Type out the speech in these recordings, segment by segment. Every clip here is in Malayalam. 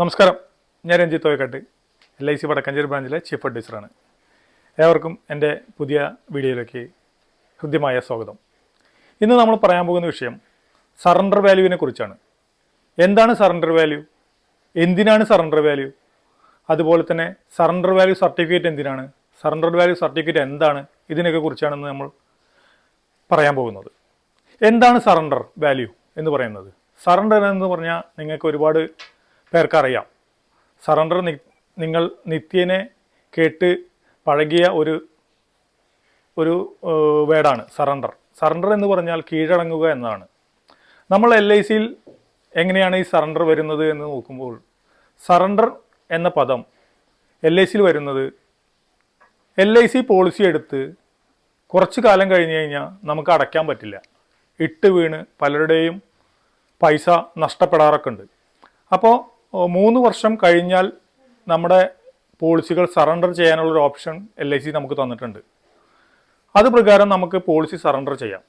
നമസ്കാരം. ഞാൻ Ranjith Thoyakkatt. L I C Vadakkencherry ബ്രാഞ്ചിലെ chief അഡ്വൈസറാണ് ഏവർക്കും എന്റെ പുതിയ വീഡിയോയിലേക്ക് ഹൃദ്യമായ സ്വാഗതം. ഇന്ന് നമ്മൾ പറയാൻ പോകുന്ന വിഷയം സറണ്ടർ വാല്യൂവിനെ കുറിച്ചാണ്. എന്താണ് സറണ്ടർ വാല്യൂ എന്തിനാണ് സറണ്ടർ വാല്യൂ അതുപോലെ തന്നെ സറണ്ടർ വാല്യൂ സർട്ടിഫിക്കറ്റ് എന്തിനാണ്? സറണ്ടർ വാല്യൂ സർട്ടിഫിക്കറ്റ് എന്താണ്? ഇതിനൊക്കെ കുറിച്ചാണെന്ന് നമ്മൾ പറയാൻ പോകുന്നത്. എന്താണ് സറണ്ടർ വാല്യൂ എന്ന് പറയുന്നത്? സറണ്ടർ എന്ന് പറഞ്ഞാൽ നിങ്ങൾക്ക് ഒരുപാട് പേർക്ക് അറിയാം സറണ്ടർ നി നിങ്ങൾ നിത്യേനെ കേട്ട് പഴകിയ ഒരു ഒരു വേർഡാണ് സറണ്ടർ. സറണ്ടർ എന്ന് പറഞ്ഞാൽ കീഴടങ്ങുക എന്നതാണ്. നമ്മൾ എൽ ഐ സിയിൽ എങ്ങനെയാണ് ഈ സറണ്ടർ വരുന്നത് എന്ന് നോക്കുമ്പോൾ സറണ്ടർ എന്ന പദം എൽ ഐ സിയിൽ വരുന്നത് എൽ ഐ സി പോളിസി എടുത്ത് കുറച്ച് കാലം കഴിഞ്ഞ് കഴിഞ്ഞാൽ നമുക്ക് അടയ്ക്കാൻ പറ്റില്ല. ഇട്ട് വീണ് പലരുടെയും പൈസ നഷ്ടപ്പെടാറൊക്കെ ഉണ്ട്. അപ്പോൾ മൂന്ന് വർഷം കഴിഞ്ഞാൽ നമ്മുടെ പോളിസികൾ സറണ്ടർ ചെയ്യാനുള്ള ഒരു ഓപ്ഷൻ എൽ ഐ സി നമുക്ക് തന്നിട്ടുണ്ട്. അത് പ്രകാരം നമുക്ക് പോളിസി സറണ്ടർ ചെയ്യാം.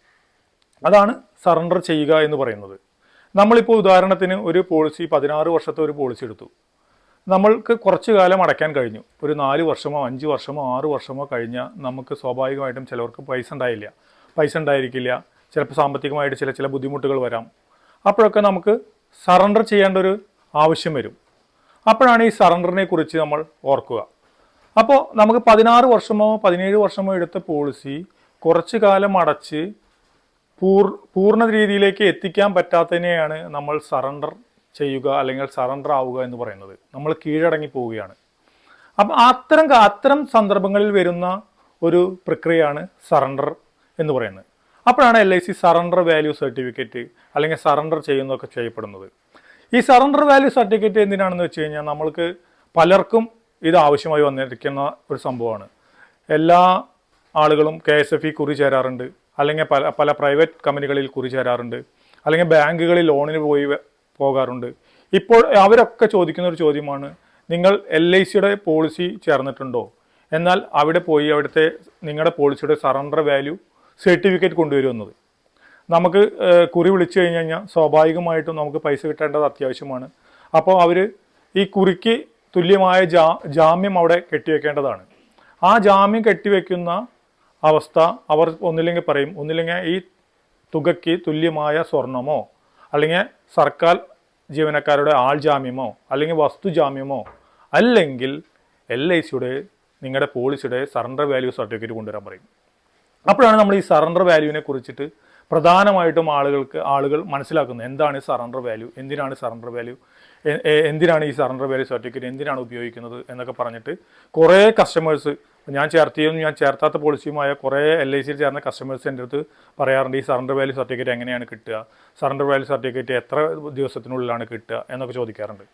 അതാണ് സറണ്ടർ ചെയ്യുക എന്ന് പറയുന്നത്. നമ്മളിപ്പോൾ ഉദാഹരണത്തിന് ഒരു പോളിസി പതിനാറ് വർഷത്തെ ഒരു പോളിസി എടുത്തു. നമ്മൾക്ക് കുറച്ച് കാലം അടയ്ക്കാൻ കഴിഞ്ഞു. ഒരു നാല് വർഷമോ അഞ്ച് വർഷമോ ആറ് വർഷമോ കഴിഞ്ഞാൽ നമുക്ക് സ്വാഭാവികമായിട്ടും ചിലവർക്ക് പൈസ ഉണ്ടായില്ല. പൈസ ഉണ്ടായിരിക്കില്ല. ചിലപ്പോൾ സാമ്പത്തികമായിട്ട് ചില ചില ബുദ്ധിമുട്ടുകൾ വരാം. അപ്പോഴൊക്കെ നമുക്ക് സറണ്ടർ ചെയ്യേണ്ട ഒരു ആവശ്യം വരും. അപ്പോഴാണ് ഈ സറണ്ടറിനെ കുറിച്ച് നമ്മൾ ഓർക്കുക. അപ്പോൾ നമുക്ക് പതിനാറ് വർഷമോ പതിനേഴ് വർഷമോ എടുത്ത പോളിസി കുറച്ച് കാലം അടച്ച് പൂർ പൂർണ രീതിയിലേക്ക് എത്തിക്കാൻ പറ്റാത്തതിനെയാണ് നമ്മൾ സറണ്ടർ ചെയ്യുക അല്ലെങ്കിൽ സറണ്ടർ ആവുക എന്ന് പറയുന്നത്. നമ്മൾ കീഴടങ്ങി പോവുകയാണ്. അപ്പം അത്തരം അത്തരം സന്ദർഭങ്ങളിൽ വരുന്ന ഒരു പ്രക്രിയയാണ് സറണ്ടർ എന്ന് പറയുന്നത്. അപ്പോഴാണ് L I C surrender value certificate അല്ലെങ്കിൽ സറണ്ടർ ചെയ്യുന്നതൊക്കെ ചെയ്യപ്പെടുന്നത്. ഈ സറണ്ടർ വാല്യൂ സർട്ടിഫിക്കറ്റ് എന്തിനാണെന്ന് വെച്ച് കഴിഞ്ഞാൽ നമ്മൾക്ക് പലർക്കും ഇത് ആവശ്യമായി വന്നിരിക്കുന്ന ഒരു സംഭവമാണ്. എല്ലാ ആളുകളും കെ എസ് എഫ് ഇ കുറി ചേരാറുണ്ട്. അല്ലെങ്കിൽ പല പല പ്രൈവറ്റ് കമ്പനികളിൽ കുറി ചേരാറുണ്ട്. അല്ലെങ്കിൽ ബാങ്കുകളിൽ ലോണിന് പോയി പോകാറുണ്ട്. ഇപ്പോൾ അവരൊക്കെ ചോദിക്കുന്ന ഒരു ചോദ്യമാണ് നിങ്ങൾ എൽ ഐ സിയുടെ പോളിസി ചേർന്നിട്ടുണ്ടോ? എന്നാൽ അവിടെ പോയി അവിടുത്തെ നിങ്ങളുടെ പോളിസിയുടെ സറണ്ടർ വാല്യൂ സർട്ടിഫിക്കറ്റ് കൊണ്ടുവരുമെന്നത്. നമുക്ക് കുറി വിളിച്ചു കഴിഞ്ഞു കഴിഞ്ഞാൽ സ്വാഭാവികമായിട്ടും നമുക്ക് പൈസ കിട്ടേണ്ടത് അത്യാവശ്യമാണ്. അപ്പോൾ അവർ ഈ കുറിക്ക് തുല്യമായ ജാ ജാമ്യം അവിടെ കെട്ടിവെക്കേണ്ടതാണ്. ആ ജാമ്യം കെട്ടിവെക്കുന്ന അവസ്ഥ അവർ ഒന്നില്ലെങ്കിൽ പറയും ഒന്നില്ലെങ്കിൽ ഈ തുകയ്ക്ക് തുല്യമായ സ്വർണമോ അല്ലെങ്കിൽ സർക്കാർ ജീവനക്കാരുടെ ആൾ ജാമ്യമോ അല്ലെങ്കിൽ വസ്തു ജാമ്യമോ അല്ലെങ്കിൽ എൽ ഐ സിയുടെ നിങ്ങളുടെ പോളിസിയുടെ സറണ്ടർ വാല്യൂ സർട്ടിഫിക്കറ്റ് കൊണ്ടുവരാൻ പറയും. അപ്പോഴാണ് നമ്മൾ ഈ സറണ്ടർ വാല്യൂവിനെ കുറിച്ചിട്ട് പ്രധാനമായിട്ടും ആളുകൾക്ക് ആളുകൾ മനസ്സിലാക്കുന്നത് എന്താണ് ഈ സറണ്ടർ വാല്യൂ എന്തിനാണ് സറണ്ടർ വാല്യൂ എന്തിനാണ് ഈ സറണ്ടർ വാല്യൂ സർട്ടിഫിക്കറ്റ് എന്തിനാണ് ഉപയോഗിക്കുന്നത് എന്നൊക്കെ പറഞ്ഞിട്ട് കുറേ കസ്റ്റമേഴ്സ് ഞാൻ ചേർത്തിയും ഞാൻ ചേർത്താത്ത പോളിസിയുമായ കുറേ എൽ ഐ സിയിൽ ചേർന്ന കസ്റ്റമേഴ്സ് എന്റെ അടുത്ത് പറയാറുണ്ട് ഈ സറണ്ടർ വാല്യൂ സർട്ടിഫിക്കറ്റ് എങ്ങനെയാണ് കിട്ടുക? സറണ്ടർ വാല്യൂ സർട്ടിഫിക്കറ്റ് എത്ര ദിവസത്തിനുള്ളിലാണ് കിട്ടുക? എന്നൊക്കെ ചോദിക്കാറുണ്ട്.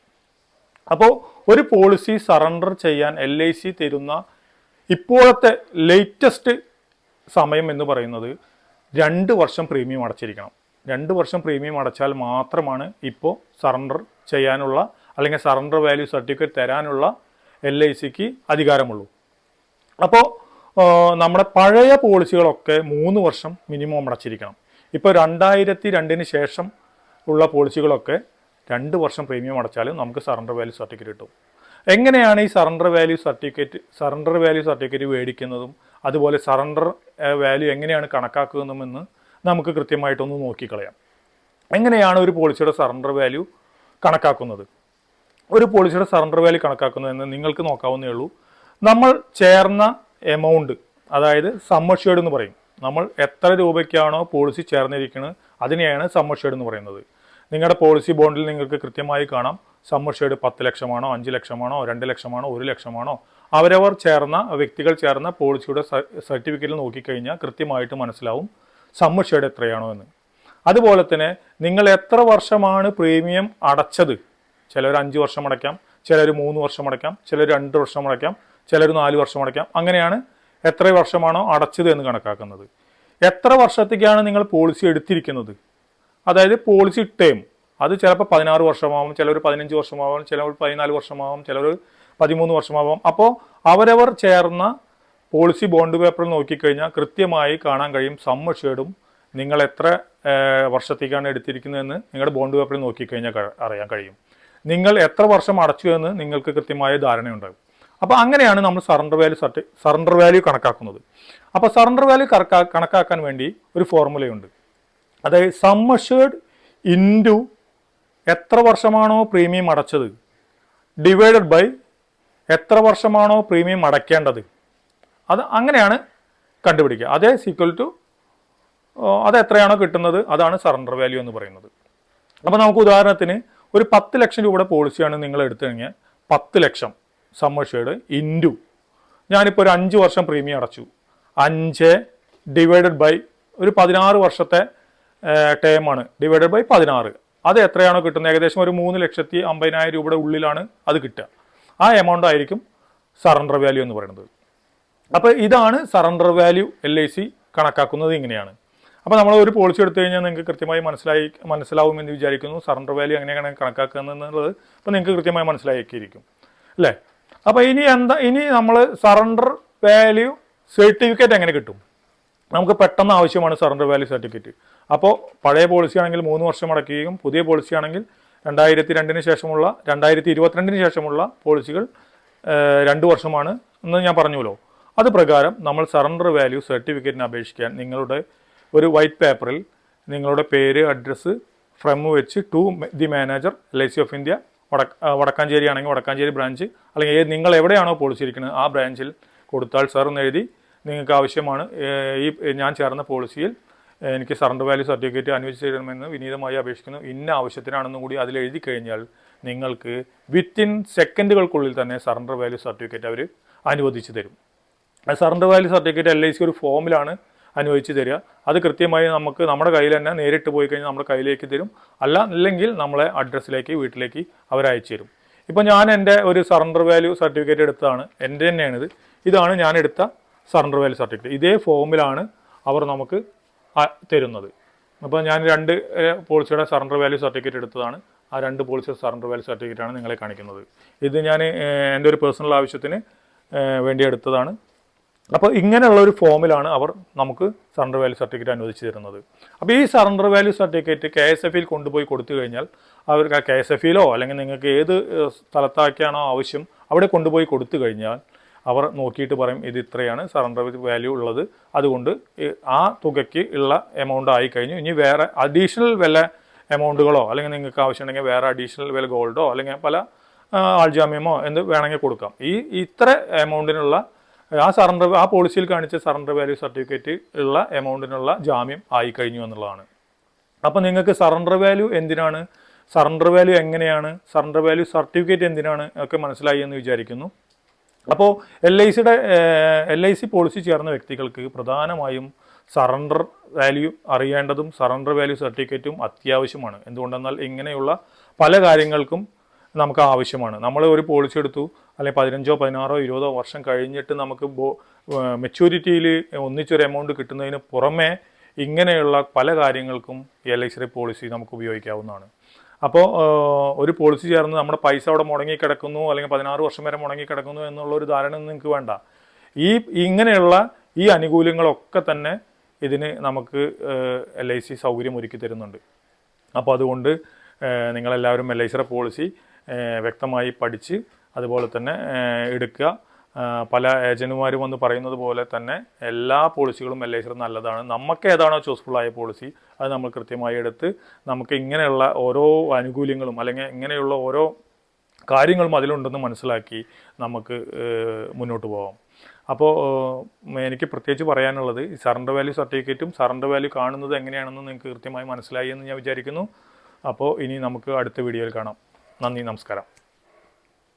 അപ്പോൾ ഒരു പോളിസി സറണ്ടർ ചെയ്യാൻ എൽ ഐ സി തരുന്ന ഇപ്പോഴത്തെ ലേറ്റസ്റ്റ് സമയം എന്ന് പറയുന്നത് രണ്ട് വർഷം പ്രീമിയം അടച്ചിരിക്കണം. രണ്ട് വർഷം പ്രീമിയം അടച്ചാൽ മാത്രമാണ് ഇപ്പോൾ സറണ്ടർ ചെയ്യാനുള്ള അല്ലെങ്കിൽ സറണ്ടർ വാല്യൂ സർട്ടിഫിക്കറ്റ് തരാനുള്ള എൽ ഐ സിക്ക് അധികാരമുള്ളൂ. അപ്പോൾ നമ്മുടെ പഴയ പോളിസികളൊക്കെ മൂന്ന് വർഷം മിനിമം അടച്ചിരിക്കണം. ഇപ്പോൾ രണ്ടായിരത്തി രണ്ടിന് ശേഷം ഉള്ള പോളിസികളൊക്കെ രണ്ട് വർഷം പ്രീമിയം അടച്ചാലും നമുക്ക് സറണ്ടർ വാല്യൂ സർട്ടിഫിക്കറ്റ് കിട്ടും. എങ്ങനെയാണ് ഈ surrender value certificate surrender value certificate മേടിക്കുന്നതും അതുപോലെ സറണ്ടർ വാല്യൂ എങ്ങനെയാണ് കണക്കാക്കുന്നതെന്ന് നമുക്ക് കൃത്യമായിട്ടൊന്ന് നോക്കിക്കളയാം. എങ്ങനെയാണ് ഒരു പോളിസിയുടെ സറണ്ടർ വാല്യൂ കണക്കാക്കുന്നത്? ഒരു പോളിസിയുടെ സറണ്ടർ വാല്യൂ കണക്കാക്കുന്നതെന്ന് നിങ്ങൾക്ക് നോക്കാവുന്നേ ഉള്ളൂ. നമ്മൾ ചേർന്ന എമൗണ്ട് അതായത് സമ്മർഷേഡ് എന്ന് പറയും. നമ്മൾ എത്ര രൂപയ്ക്കാണോ പോളിസി ചേർന്നിരിക്കുന്നത് അതിനെയാണ് സമ്മർഷേഡ് എന്ന് പറയുന്നത്. നിങ്ങളുടെ പോളിസി ബോണ്ടിൽ നിങ്ങൾക്ക് കൃത്യമായി കാണാം. സമ്മർഷേഡ് പത്ത് ലക്ഷമാണോ അഞ്ച് ലക്ഷമാണോ രണ്ട് ലക്ഷമാണോ ഒരു ലക്ഷമാണോ? അവരവർ ചേർന്ന വ്യക്തികൾ ചേർന്ന പോളിസിയുടെ സർട്ടിഫിക്കറ്റിൽ നോക്കിക്കഴിഞ്ഞാൽ കൃത്യമായിട്ട് മനസ്സിലാവും സമ്മർഷയുടെ എത്രയാണോ എന്ന്. അതുപോലെ തന്നെ നിങ്ങൾ എത്ര വർഷമാണ് പ്രീമിയം അടച്ചത്? ചിലർ അഞ്ച് വർഷം അടയ്ക്കാം ചിലർ മൂന്ന് വർഷം അടയ്ക്കാം ചിലർ രണ്ട് വർഷം അടയ്ക്കാം ചിലർ നാല് വർഷം അടയ്ക്കാം. അങ്ങനെയാണ് എത്ര വർഷമാണോ അടച്ചത് എന്ന് കണക്കാക്കുന്നത്. എത്ര വർഷത്തേക്കാണ് നിങ്ങൾ പോളിസി എടുത്തിരിക്കുന്നത്? അതായത് പോളിസി ടേം. അത് ചിലപ്പോൾ പതിനാറ് വർഷമാവും ചിലർ പതിനഞ്ച് വർഷമാവും ചിലർ പതിനാല് വർഷമാവും ചിലർ പതിമൂന്ന് വർഷമാവും. അപ്പോൾ അവരവർ ചേർന്ന പോളിസി ബോണ്ട് പേപ്പറിൽ നോക്കിക്കഴിഞ്ഞാൽ കൃത്യമായി കാണാൻ കഴിയും സമ്മർഷേഡും നിങ്ങൾ എത്ര വർഷത്തേക്കാണ് എടുത്തിരിക്കുന്നതെന്ന് നിങ്ങളുടെ ബോണ്ട് പേപ്പറിൽ നോക്കിക്കഴിഞ്ഞാൽ അറിയാൻ കഴിയും. നിങ്ങൾ എത്ര വർഷം അടച്ചു എന്ന് നിങ്ങൾക്ക് കൃത്യമായ ധാരണയുണ്ടാകും. അപ്പോൾ അങ്ങനെയാണ് നമ്മൾ സറണ്ടർ വാല്യൂ സർട്ടി സറണ്ടർ വാല്യൂ കണക്കാക്കുന്നത്. അപ്പോൾ സറണ്ടർ വാല്യൂ കണക്കാ കണക്കാക്കാൻ വേണ്ടി ഒരു ഫോർമുലയുണ്ട് അതായത് സമ്മഷേഡ് ഇന്റു എത്ര വർഷമാണോ പ്രീമിയം അടച്ചത്? ഡിവൈഡഡ് ബൈ എത്ര വർഷമാണോ പ്രീമിയം അടയ്ക്കേണ്ടത്? അത് അങ്ങനെയാണ് കണ്ടുപിടിക്കുക. അതേ സീക്വൽ ടു അത് എത്രയാണോ കിട്ടുന്നത്? അതാണ് സറണ്ടർ വാല്യൂ എന്ന് പറയുന്നത്. അപ്പോൾ നമുക്ക് ഉദാഹരണത്തിന് ഒരു പത്ത് ലക്ഷം രൂപയുടെ പോളിസിയാണ് നിങ്ങൾ എടുത്തു കഴിഞ്ഞാൽ പത്ത് ലക്ഷം സമ്മർഷേഡ് ഇന്റു ഞാനിപ്പോൾ ഒരു അഞ്ച് വർഷം പ്രീമിയം അടച്ചു. അഞ്ച് ഡിവൈഡഡ് ബൈ ഒരു പതിനാറ് വർഷത്തെ ടേമാണ് ഡിവൈഡഡ് ബൈ പതിനാറ്. അത് എത്രയാണോ കിട്ടുന്നത്? ഏകദേശം ഒരു മൂന്ന് ലക്ഷത്തി അമ്പതിനായിരം രൂപയുടെ ഉള്ളിലാണ് അത് കിട്ടുക. ആ എമൗണ്ട് ആയിരിക്കും സറണ്ടർ വാല്യൂ എന്ന് പറയുന്നത്. അപ്പോൾ ഇതാണ് surrender value L I C കണക്കാക്കുന്നത് ഇങ്ങനെയാണ്. അപ്പോൾ നമ്മൾ ഒരു പോളിസി എടുത്തു കഴിഞ്ഞാൽ നിങ്ങൾക്ക് കൃത്യമായി മനസ്സിലായി മനസ്സിലാവുമെന്ന് വിചാരിക്കുന്നു. സറണ്ടർ വാല്യൂ എങ്ങനെയാണ് കണക്കാക്കുന്നത് അപ്പോൾ നിങ്ങൾക്ക് കൃത്യമായി മനസ്സിലാക്കിയിരിക്കും. അല്ലേ? അപ്പോൾ ഇനി എന്താ ഇനി നമ്മൾ സറണ്ടർ വാല്യൂ സർട്ടിഫിക്കറ്റ് എങ്ങനെ കിട്ടും? നമുക്ക് പെട്ടെന്ന് ആവശ്യമാണ് സറണ്ടർ വാല്യൂ സർട്ടിഫിക്കറ്റ് അപ്പോൾ പഴയ പോളിസി ആണെങ്കിൽ മൂന്ന് വർഷം അടയ്ക്കുകയും പുതിയ പോളിസി ആണെങ്കിൽ രണ്ടായിരത്തി രണ്ടിന് ശേഷമുള്ള രണ്ടായിരത്തി ഇരുപത്തിരണ്ടിന് ശേഷമുള്ള പോളിസികൾ രണ്ട് വർഷമാണ് എന്ന് ഞാൻ പറഞ്ഞുല്ലോ അത് പ്രകാരം നമ്മൾ സറണ്ടർ വാല്യൂ സർട്ടിഫിക്കറ്റിന് അപേക്ഷിക്കാൻ നിങ്ങളുടെ ഒരു വൈറ്റ് പേപ്പറിൽ നിങ്ങളുടെ പേര് അഡ്രസ്സ് ഫ്രം വെച്ച് to the manager L I C of India വടക്ക Vadakkanchery ആണെങ്കിൽ വടക്കാഞ്ചേരി ബ്രാഞ്ച് അല്ലെങ്കിൽ നിങ്ങൾ എവിടെയാണോ പോളിസി ഇരിക്കുന്നത് ആ ബ്രാഞ്ചിൽ കൊടുത്താൽ സാർ എന്ന് എഴുതി നിങ്ങൾക്ക് ആവശ്യമാണ് ഈ ഞാൻ ചേർന്ന പോളിസിയിൽ എനിക്ക് സറണ്ടർ വാല്യൂ സർട്ടിഫിക്കറ്റ് അനുവദിച്ചു തരണമെന്ന് വിനീതമായി അപേക്ഷിക്കുന്നു. ഇന്ന ആവശ്യത്തിനാണെന്നും കൂടി അതിൽ എഴുതി കഴിഞ്ഞാൽ നിങ്ങൾക്ക് വിത്തിൻ സെക്കൻഡുകൾക്കുള്ളിൽ തന്നെ സറണ്ടർ വാല്യൂ സർട്ടിഫിക്കറ്റ് അവർ അനുവദിച്ചു തരും. Surrender value certificate L I C ഒരു ഫോമിലാണ് അനുവദിച്ച് തരിക. അത് കൃത്യമായി നമുക്ക് നമ്മുടെ കയ്യിൽ തന്നെ നേരിട്ട് പോയി കഴിഞ്ഞാൽ നമ്മുടെ കയ്യിലേക്ക് തരും. അല്ല അല്ലെങ്കിൽ നമ്മളെ അഡ്രസ്സിലേക്ക് വീട്ടിലേക്ക് അവർ അയച്ചു തരും. ഇപ്പോൾ ഞാൻ എന്റെ ഒരു സറണ്ടർ വാല്യൂ സർട്ടിഫിക്കറ്റ് എടുത്തതാണ്. എന്റെ തന്നെയാണിത്. ഇതാണ് ഞാൻ എടുത്ത സറണ്ടർ വാല്യൂ സർട്ടിഫിക്കറ്റ് ഇതേ ഫോമിലാണ് അവർ നമുക്ക് തരുന്നത്. അപ്പോൾ ഞാൻ രണ്ട് പോളിസിയുടെ സറണ്ടർ വാല്യൂ സർട്ടിഫിക്കറ്റ് എടുത്തതാണ്. ആ രണ്ട് പോളിസിയുടെ സറണ്ടർ വാല്യൂ സർട്ടിഫിക്കറ്റാണ് നിങ്ങളെ കാണിക്കുന്നത്. ഇത് ഞാൻ എന്റെ ഒരു പേഴ്സണൽ ആവശ്യത്തിന് വേണ്ടി എടുത്തതാണ്. അപ്പോൾ ഇങ്ങനെയുള്ള ഒരു ഫോമിലാണ് അവർ നമുക്ക് സറണ്ടർ വാല്യൂ സർട്ടിഫിക്കറ്റ് അനുവദിച്ചു തരുന്നത്. അപ്പോൾ ഈ surrender value certificate K S എഫിൽ കൊണ്ടുപോയി കൊടുത്തു കഴിഞ്ഞാൽ അവർക്ക് കെ എസ് എഫിലോ അല്ലെങ്കിൽ നിങ്ങൾക്ക് ഏത് സ്ഥലത്താക്കിയാണോ ആവശ്യം അവിടെ കൊണ്ടുപോയി കൊടുത്തു കഴിഞ്ഞാൽ അവർ നോക്കിയിട്ട് പറയും ഇത് ഇത്രയാണ് സറണ്ടർ വാല്യൂ ഉള്ളത്. അതുകൊണ്ട് ആ തുകയ്ക്ക് ഉള്ള എമൗണ്ട് ആയി കഴിഞ്ഞു. ഇനി വേറെ അഡീഷണൽ വില എമൗണ്ടുകളോ അല്ലെങ്കിൽ നിങ്ങൾക്ക് ആവശ്യമുണ്ടെങ്കിൽ വേറെ അഡീഷണൽ വില ഗോൾഡോ അല്ലെങ്കിൽ പല ആൾജാമ്യമോ എന്ത് വേണമെങ്കിൽ കൊടുക്കാം. ഈ ഇത്ര എമൗണ്ടിനുള്ള ആ സറണ്ടർ ആ പോളിസിയിൽ കാണിച്ച സറണ്ടർ വാല്യൂ സർട്ടിഫിക്കറ്റ് ഉള്ള എമൗണ്ടിനുള്ള ജാമ്യം ആയി കഴിഞ്ഞു എന്നുള്ളതാണ്. അപ്പോൾ നിങ്ങൾക്ക് സറണ്ടർ വാല്യൂ എന്തിനാണ്? സറണ്ടർ വാല്യൂ എങ്ങനെയാണ്? സറണ്ടർ വാല്യൂ സർട്ടിഫിക്കറ്റ് എന്തിനാണ്? ഒക്കെ മനസ്സിലായി എന്ന് വിചാരിക്കുന്നു. അപ്പോൾ എൽ ഐ സിയുടെ എൽ ഐ സി പോളിസി ചേർന്ന വ്യക്തികൾക്ക് പ്രധാനമായും സറണ്ടർ വാല്യൂ അറിയേണ്ടതും സറണ്ടർ വാല്യൂ സർട്ടിഫിക്കറ്റും അത്യാവശ്യമാണ്. എന്തുകൊണ്ടെന്നാൽ ഇങ്ങനെയുള്ള പല കാര്യങ്ങൾക്കും നമുക്ക് ആവശ്യമാണ്. നമ്മൾ ഒരു പോളിസി എടുത്തു അല്ലെങ്കിൽ പതിനഞ്ചോ പതിനാറോ ഇരുപതോ വർഷം കഴിഞ്ഞിട്ട് നമുക്ക് ബോ മെച്യൂരിറ്റിയിൽ ഒന്നിച്ചൊരു എമൗണ്ട് കിട്ടുന്നതിന് പുറമേ ഇങ്ങനെയുള്ള പല കാര്യങ്ങൾക്കും എൽ ഐ സി പോളിസി നമുക്ക് ഉപയോഗിക്കാവുന്നതാണ്. അപ്പോൾ ഒരു പോളിസി ചേർന്ന് നമ്മുടെ പൈസ അവിടെ മുടങ്ങി കിടക്കുന്നു അല്ലെങ്കിൽ പതിനാറ് വർഷം വരെ മുടങ്ങി കിടക്കുന്നു എന്നുള്ള ഒരു ധാരണ നിങ്ങൾക്ക് വേണ്ട. ഈ ഇങ്ങനെയുള്ള ഈ അനുകൂല്യങ്ങളൊക്കെ തന്നെ ഇതിന് നമുക്ക് എൽ ഐ സി സൗകര്യം ഒരുക്കി തരുന്നുണ്ട്. അപ്പോൾ അതുകൊണ്ട് നിങ്ങളെല്ലാവരും എൽ ഐ സിയുടെ പോളിസി വ്യക്തമായി പഠിച്ച് അതുപോലെ തന്നെ എടുക്കുക. പല ഏജന്റുമാരും വന്ന് പറയുന്നത് പോലെ തന്നെ എല്ലാ പോളിസികളും എൽ ഐ സി നല്ലതാണ്. നമുക്ക് ഏതാണോ ചൂസ്ഫുൾ ആയ പോളിസി അത് നമ്മൾ കൃത്യമായി എടുത്ത് നമുക്ക് ഇങ്ങനെയുള്ള ഓരോ ആനുകൂല്യങ്ങളും അല്ലെങ്കിൽ ഇങ്ങനെയുള്ള ഓരോ കാര്യങ്ങളും അതിലുണ്ടെന്ന് മനസ്സിലാക്കി നമുക്ക് മുന്നോട്ട് പോകാം അപ്പോൾ എനിക്ക് പ്രത്യേകിച്ച് പറയാനുള്ളത് സറണ്ടർ വാല്യൂ സർട്ടിഫിക്കറ്റും സറണ്ടർ വാല്യൂ കാണുന്നത് എങ്ങനെയാണെന്ന് നിങ്ങൾക്ക് കൃത്യമായി മനസ്സിലായി എന്ന് ഞാൻ വിചാരിക്കുന്നു. അപ്പോൾ ഇനി നമുക്ക് അടുത്ത വീഡിയോയിൽ കാണാം. നന്ദി നമസ്കാരം.